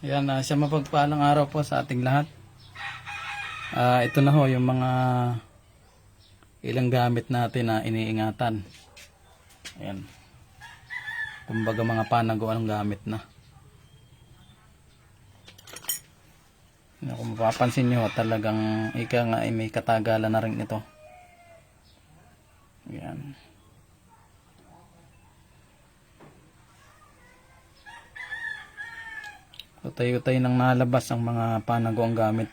Yan, uh, siya mapagpalang araw po sa ating lahat. Ah, ito na ho yung mga ilang gamit natin na iniingatan. Ayan. Kumbaga mga panaguan ng gamit na. Yan, kung mapapansin nyo, talagang ika nga ay may katagalan na rin ito. Ayan. Utay-utay nang nalabas ang mga panago ang gamit.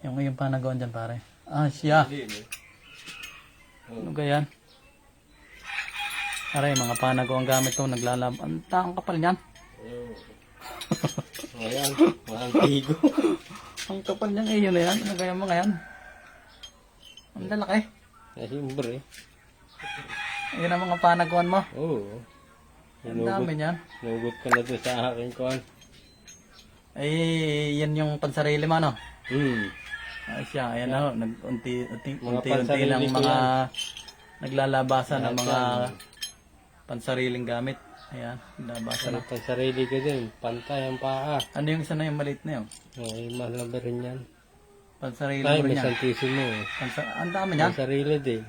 Yung yung panagoan dyan pare. Ah, siya. Ano ganyan? Pare, mga panago ang gamit ko naglalab. Ang taang kapal niyan. Ayan, walang tigo. Ang kapal niyan eh, yun na yan. Ano ganyan mo ngayon? Ang lalaki. Ay, siyempre. Ayun ang mga panaguan mo. Oo. Ang dami niyan. Nugot ko na to sa akin ko. Ay, yan yung pansarili mo, no? Hmm. Ay siya, ayan na, nag-unti, unti, unti-unti pansarili lang mga naglalabasan ng mga pansariling gamit. Ayan, labasan Ano na. pa sarili ko din. Pantay ang paa. Ano yung isa na yung maliit na yun? Ay, malaba rin yan. Pansarili Ay, mo rin yan. santisimo eh. Pansa- ang dami niyan. May sarili din.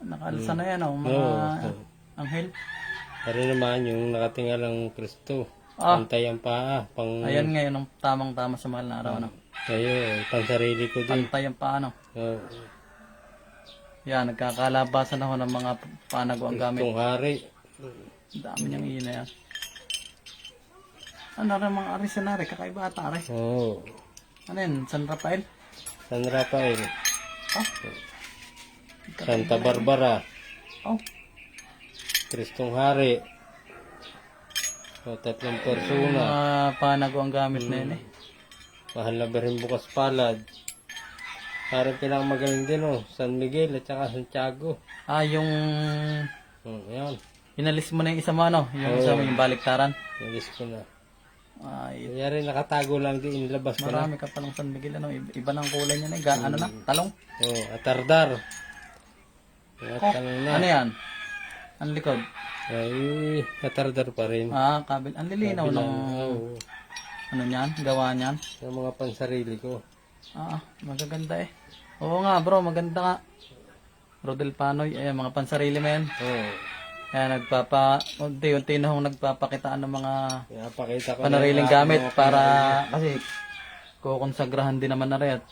Nakalsa na yan, oh, mga Oo, oo. anghel. Pero naman yung nakatingalang Kristo. Ah. Pantay ang paa. Pang, Ayan ngayon ang tamang-tama sa mahal na araw. Ano? Ayun, pansarili ko din. Pantay ang paano. Oo. Yan, nagkakalabasan ako ng mga panago ang gamit. Itong hari. Ang dami niyang iyon na yan. Ano rin mga arisanari, kakaiba ata ari. Oo. Ano yan, San Rafael? San Rafael. Oh, Santa Barbara. oh, Kristong Hari. O, tatlong persona. mga panago ang gamit na yun eh. Mahal na rin bukas palad. Parang pinakamagaling din oh. San Miguel at saka Santiago. Ah, yung Oh, yan. inalis mo na yung isa mo ano, yung isa mo yung baliktaran. Nalis ko na. Ay, Kaya rin nakatago lang din. Inilabas ko na. marami ka palang San Miguel ano, iba, ng kulay niya na eh. Ga- ano na, talong. Oh, atardar. At Oh, ano ano yan? Ang likod. Ay, atardar pa rin. Ah, kabil. Ang lilinaw ng Oo. ano niyan, gawa niyan. Yung mga pansarili ko. Ah, magaganda eh. Oo nga bro, maganda nga. Rodel Panoy, ayan, mga pansarili yan. Oo. Kaya nagpapa, unti-unti na akong nagpapakitaan ng mga Kaya pakita ko panariling na- gamit para kasi kukonsagrahan din naman na rin at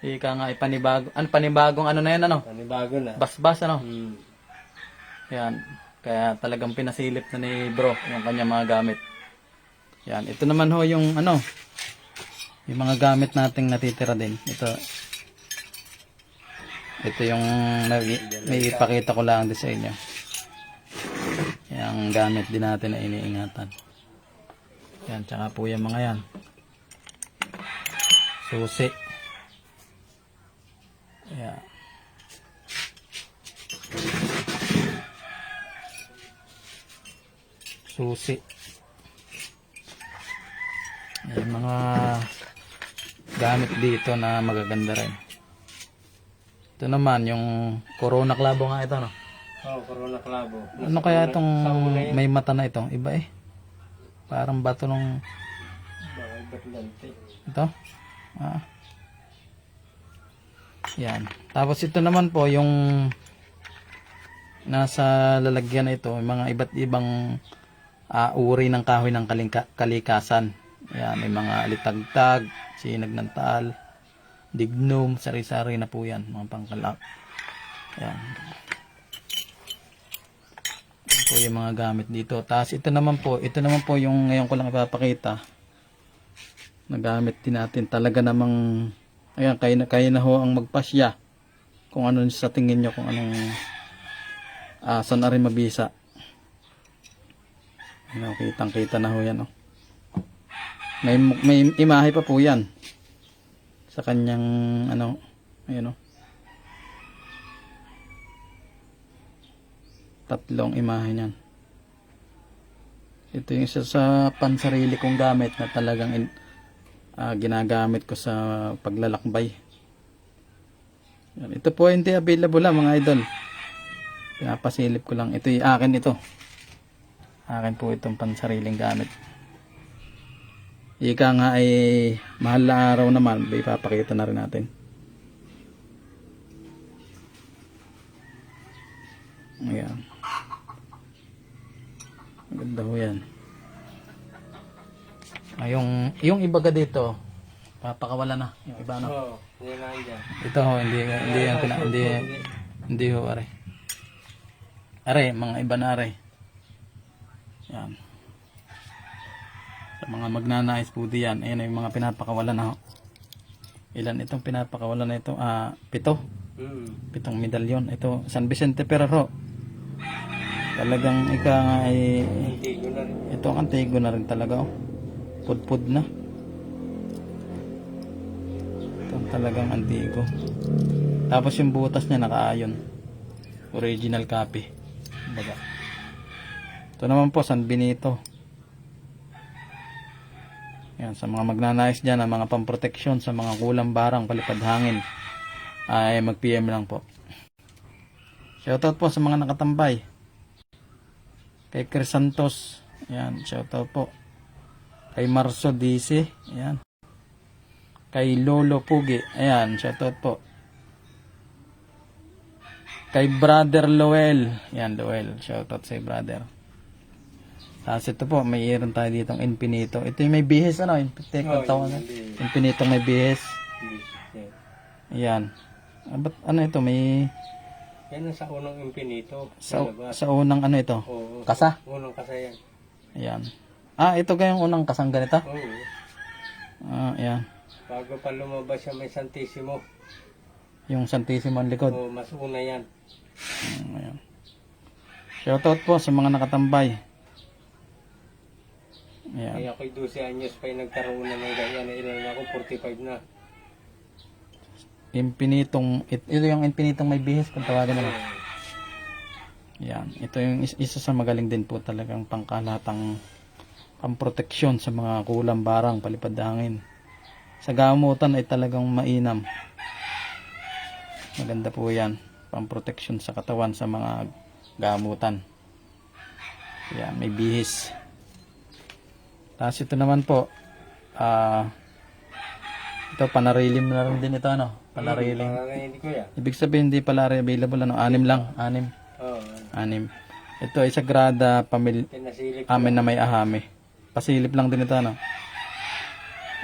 ika nga ipanibago, ano panibagong ano na yan ano, Panibago na. basbas ano. Hmm. Yan. Kaya talagang pinasilip na ni bro yung kanya mga gamit. Yan. Ito naman ho yung ano, yung mga gamit nating natitira din. Ito, ito yung may ipakita ko lang din sa inyo. Yung gamit din natin na iniingatan. Yan, tsaka po yung mga yan. Susi. Yan. Susi. May mga gamit dito na magaganda rin. Ito naman, yung Corona Clavo nga ito, no? Oh, Corona Clavo. Ano kaya itong may mata na ito? Iba eh. Parang bato nung... Ito? Ah. Yan. Tapos ito naman po, yung nasa lalagyan na ito, yung mga iba't ibang ah, uri ng kahoy ng kalingka- kalikasan. Yan, may mga alitagtag, sinag ng taal, dignum, sari-sari na po yan, mga pangkalak. Yan. Yan po yung mga gamit dito. Tapos ito naman po, ito naman po yung ngayon ko lang ipapakita. Nagamit din natin talaga namang ayan, kaya na, kaya na ho ang magpasya. Kung ano sa tingin nyo, kung anong ah, saan na rin mabisa. Ano, kitang kita na ho yan. Oh. May, may imahe pa po yan. Sa kanyang ano, ayun oh. Tatlong imahe niyan. Ito yung isa sa pansarili kong gamit na talagang in, ah, ginagamit ko sa paglalakbay. Yan. Ito po hindi available lang mga idol. Pinapasilip ko lang. Ito yung akin ito. Akin po itong pansariling gamit. ika nga ay mahal na araw naman, ipapakita na rin natin. Ayan. Maganda ho yan. Ah, yung, yung iba ka dito, papakawala na. Yung iba na. Andyan. Ito ho, hindi, hindi yan, pina, hindi, hindi ho, are. Are, mga iba na are. Yan. Sa mga magnanais po diyan, ayan yung mga pinapakawalan na. Ilan itong pinapakawalan na ito? Ah, pito. Hmm. Pitong medalyon. Ito, San Vicente Ferrero. Talagang ika nga ay, ito ang antigo na rin talaga oh. Pudpud na. Ito ang talagang antigo. Tapos yung butas niya nakaayon. Original copy. Baga. Ito naman po San Benito. Yan, sa mga magnanais dyan, ang mga pamproteksyon sa mga kulang barang, palipad hangin, ay mag-PM lang po. Shoutout po sa mga nakatambay. Kay Chris Santos, yan, shoutout po. Kay Marso DC, yan. Kay Lolo Pugi, ayan, shoutout po. Kay Brother Loel, yan, Loel, shoutout sa brother. Tapos ito po, may iron tayo ditong infinito. Ito yung may bihis, ano? Oo, oh, tawag hindi. Infinito may bihis. Ayan. Ah, ba't ano ito? May Yan ang sa unang impinito. sa, Sa labas. sa unang ano ito? Oo. Kasa? Unang kasa yan. Ayan. Ah, ito kayong unang kasang ganito? Oo. Ah, ayan. Bago pa lumabas siya may santissimo. Yung Santissimo ang likod. Oo, mas una yan. Mm, ayan. Shoutout po sa mga nakatambay. Ayan. Kaya ako'y 12 anyos pa yung nagkaroon na ng ganyan. Ilan na ako, 45 na. Infinitong, it, ito yung infinitong may bihis kung tawagin. Oo. Yan. Ito yung is- isa sa magaling din po talagang pangkalatang pamproteksyon sa mga kulang barang, palipad hangin. Sa gamutan ay talagang mainam. Maganda po yan. Pamproteksyon sa katawan sa mga gamutan. Yan, may bihis. Tapos ito naman po, ah, ito panarilim na rin din ito ano, panarilim. Hindi ko yan. Ibig sabihin hindi pala available ano, anim lang, anim, Oo. anim. Ito ay Sagrada Pamil Pinasilip. amin na may ahami. Pasilip lang din ito ano.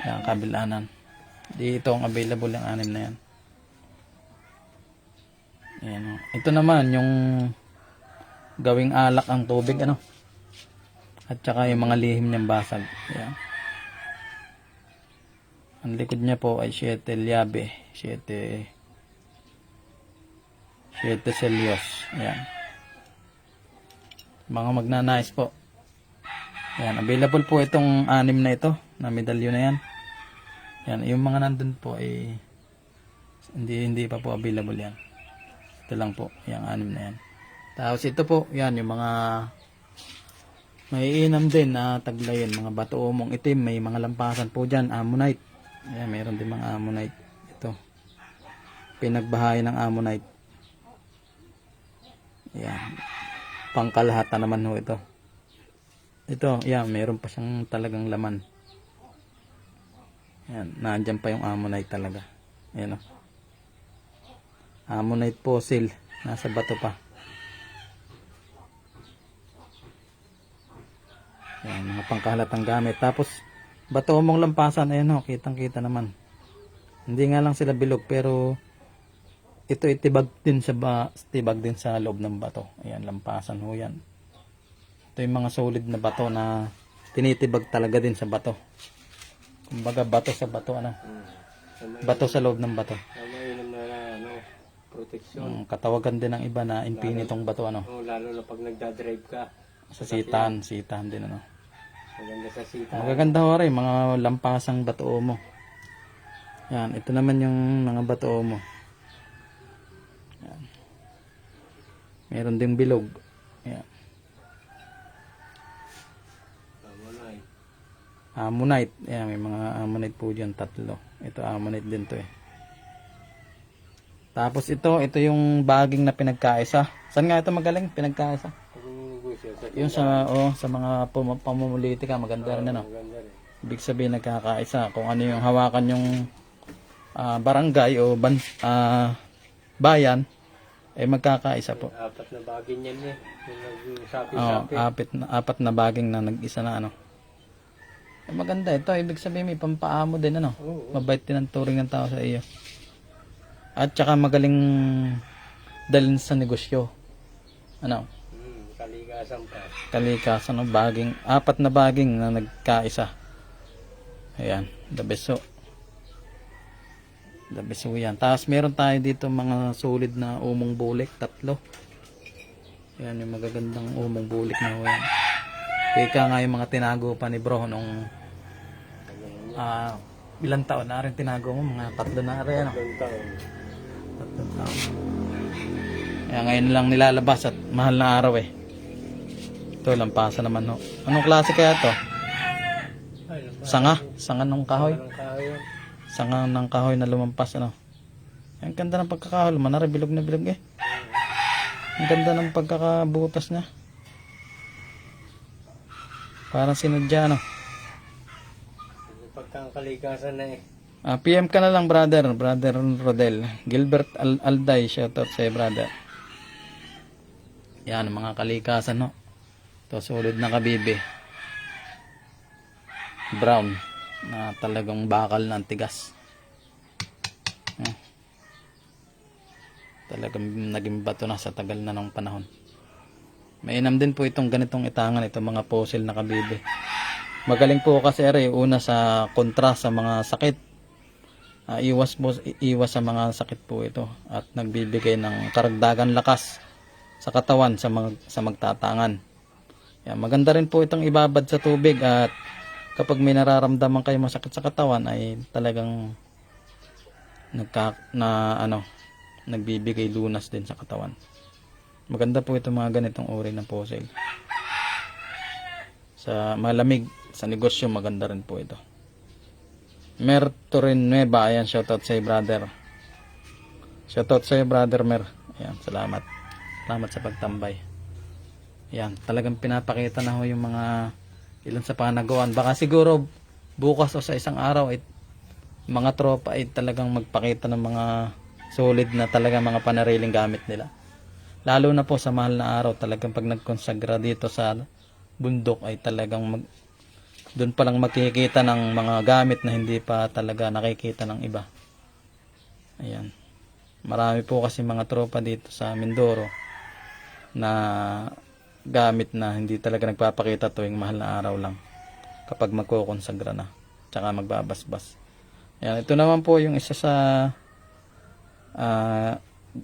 Ayan, kabilanan. Di ito ang available yung anim na yan. Ayan, oh. Ito naman yung gawing alak ang tubig ano. At saka yung mga lihim niyang basag. Ayan. Ang likod niya po ay 7 liabe. 7 7 selyos. Ayan. Mga magnanais po. Ayan, available po itong anim na ito, na medalyo na yan. Yan, yung mga nandun po ay hindi hindi pa po available yan. Ito lang po, yung anim na yan. Tapos ito po, yan, yung mga may inam din na taglayin, mga bato umong itim, may mga lampasan po dyan, ammonite. Ayan, mayroon din mga ammonite. Ito. Pinagbahay ng ammonite. Ayan. Pangkalahatan naman ho ito. Ito, yan, mayroon pa siyang talagang laman. Yan, nandyan pa yung ammonite talaga. Ayan o. Ammonite fossil. Nasa bato pa. Yan, mga pangkahalatang gamit. Tapos, bato mong lampasan. Ayan o, kitang kita naman. Hindi nga lang sila bilog, pero ito itibag din sa ba, tibag din sa loob ng bato. Ayan, lampasan ho yan. Ito yung mga solid na bato na tinitibag talaga din sa bato. Kumbaga bato sa bato ano. Bato sa loob ng bato. ano, proteksyon. Mm, katawagan din ng iba na infinitong bato ano. Oo, lalo na pag nagdadrive ka. Sa sitan, sitan din ano. Maganda sa sita. Magaganda ho rin, mga lampasang bato mo. Yan, ito naman yung mga bato mo. Yan. Meron ding bilog. Yan. Eh. Ammonite. Ayan, may mga ammonite po dyan, tatlo. Ito ammonite din to eh. Tapos ito, ito yung baging na pinagkaisa. Saan nga ito magaling? Pinagkaisa. Yung sa, oh, sa mga pum- pamumulitika, maganda rin ano. maganda rin. Ibig sabihin nagkakaisa. Kung ano yung hawakan yung ah, barangay o ban, ah, bayan, ay magkakaisa po. Apat na bagay niyan eh. Yung Oo, nag-sapi-sapi. apat na, apat na baging na nag-isa na ano. Eh, maganda ito. Ibig sabihin may pampaamo din ano. Oo. Mabait din ang turing ng tao sa iyo. At saka magaling dalhin sa negosyo. Ano? Kaligasan pa. Kalikas, ano, baging, apat na baging na nagkaisa. Ayan, the best so. The best so yan. Tapos meron tayo dito mga solid na umong bulik, tatlo. Ayan yung magagandang umong bulik na yan. Kaya nga yung mga tinago pa ni bro nung ah ilang taon na rin tinago mo, mga tatlo na rin. Ano? Tatlong taon. Kaya ngayon lang nilalabas at mahal na araw eh. Ito, lampasa naman ho. Anong klase kaya to? Sanga? Sanga ng kahoy? Sanga ng kahoy na lumampas ano? Ang ganda ng pagkakahoy. Manara, bilog na bilog eh. Ang ganda ng pagkakabutas niya. Parang sinadya ano. Yung pagkakaligasan na eh. Ah, PM ka na lang brother, brother Rodel. Gilbert Al Alday, shoutout sa'yo brother. Yan, mga kalikasan no. Ito, solid na kabibi. Brown, na talagang bakal na tigas. Hmm. Talagang naging bato na sa tagal na ng panahon. Mainam din po itong ganitong itangan, itong mga fossil na kabibi. Magaling po kasi ere, una sa kontra sa mga sakit. Ah, iwas po, iwas sa mga sakit po ito at nagbibigay ng karagdagan lakas sa katawan sa mga sa magtatangan. Yan, maganda rin po itong ibabad sa tubig at kapag may nararamdaman kayo masakit sa katawan ay talagang nagka, na ano nagbibigay lunas din sa katawan. Maganda po itong mga ganitong uri ng fossil. Sa malamig, sa negosyo maganda rin po ito. Mer Turin Nueva, ayan, shoutout sa brother. Shoutout sa brother Mer. Ayan, salamat. Salamat sa pagtambay. Ayan, talagang pinapakita na ho yung mga ilan sa panagawan. Baka siguro bukas o sa isang araw ay mga tropa ay talagang magpakita ng mga solid na talagang mga panariling gamit nila. Lalo na po sa mahal na araw, talagang pag nagkonsagra dito sa bundok ay talagang mag, doon pa lang makikita ng mga gamit na hindi pa talaga nakikita ng iba. Ayan. Marami po kasi mga tropa dito sa Mindoro na gamit na hindi talaga nagpapakita tuwing mahal na araw lang kapag magkukonsagra na tsaka magbabasbas. Ayan, ito naman po yung isa sa ah,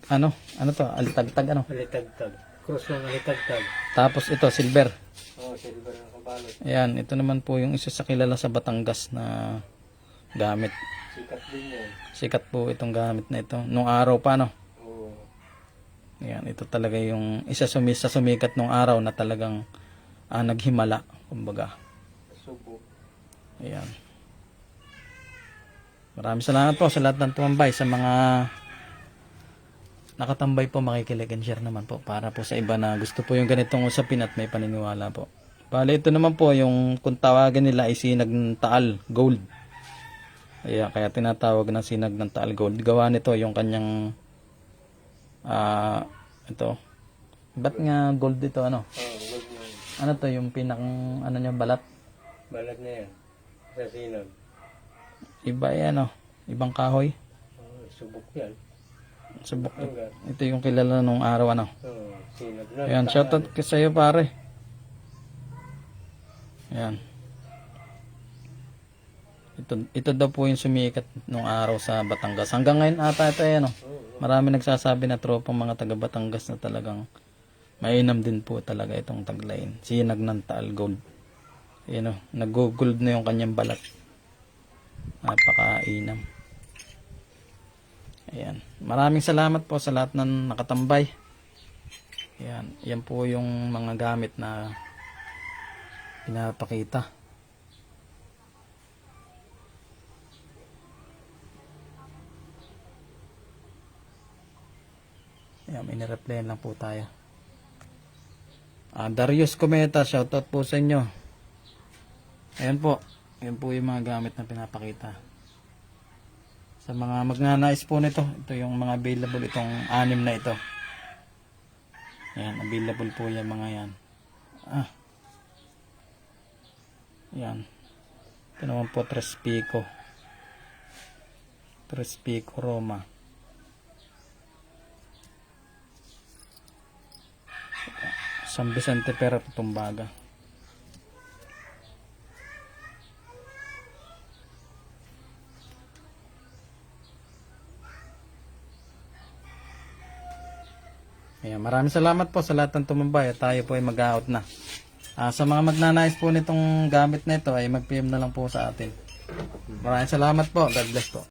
ano, ano to, alitagtag ano. Alitagtag. Cross ng alitagtag. Tapos ito, silver. Oh, silver ang kabalot. Ayan, ito naman po yung isa sa kilala sa Batangas na gamit. Sikat din yan. Sikat po itong gamit na ito. Nung araw pa, no? Ayan, ito talaga yung isa sumi sa sumikat nung araw na talagang ah, naghimala, kumbaga. Subo. Ayan. Maraming salamat po sa lahat ng tumambay sa mga nakatambay po makikilig and share naman po para po sa iba na gusto po yung ganitong usapin at may paniniwala po. Bale, ito naman po yung kung tawagan nila ay sinag ng taal, gold. Ayan, kaya tinatawag na sinag ng taal gold. Gawa nito yung kanyang ah ito. Ba't nga gold dito ano? Oo, wag mo. Ano to yung pinakang ano niya balat? Balat na yan. Sa sinag. Iba yan oh. Ibang kahoy. Oh, subok yan. Subok. Hanggang. Ito yung kilala nung araw ano. Oo, sinag na. Ayan, shoutout ka sa'yo pare. Ayan. Ito, ito daw po yung sumikat nung araw sa Batangas. Hanggang ngayon ata ito oh. Oo. Marami nagsasabi na tropang mga taga Batangas na talagang mainam din po talaga itong tagline. Sinag ng Taal Gold. Ayan oh, nag-gold na yung kanyang balat. Napakainam. Ayan. Maraming salamat po sa lahat ng nakatambay. Ayan. Yan po yung mga gamit na pinapakita. Ayan, may nireplyan lang po tayo. Ah, Darius Cometa, shoutout po sa inyo. Ayan po. Yan po yung mga gamit na pinapakita. Sa mga magnanais po nito, ito yung mga available itong anim na ito. Yan, available po yung mga yan. Ah. Yan. Ito naman po Trespico. Trespico Roma. San Vicente Pera Tumbaga. Ayan, maraming salamat po sa lahat ng tumambay at tayo po ay mag-out na. Ah, sa mga magnanais po nitong gamit na ito ay mag-PM na lang po sa atin. Maraming salamat po. God bless po.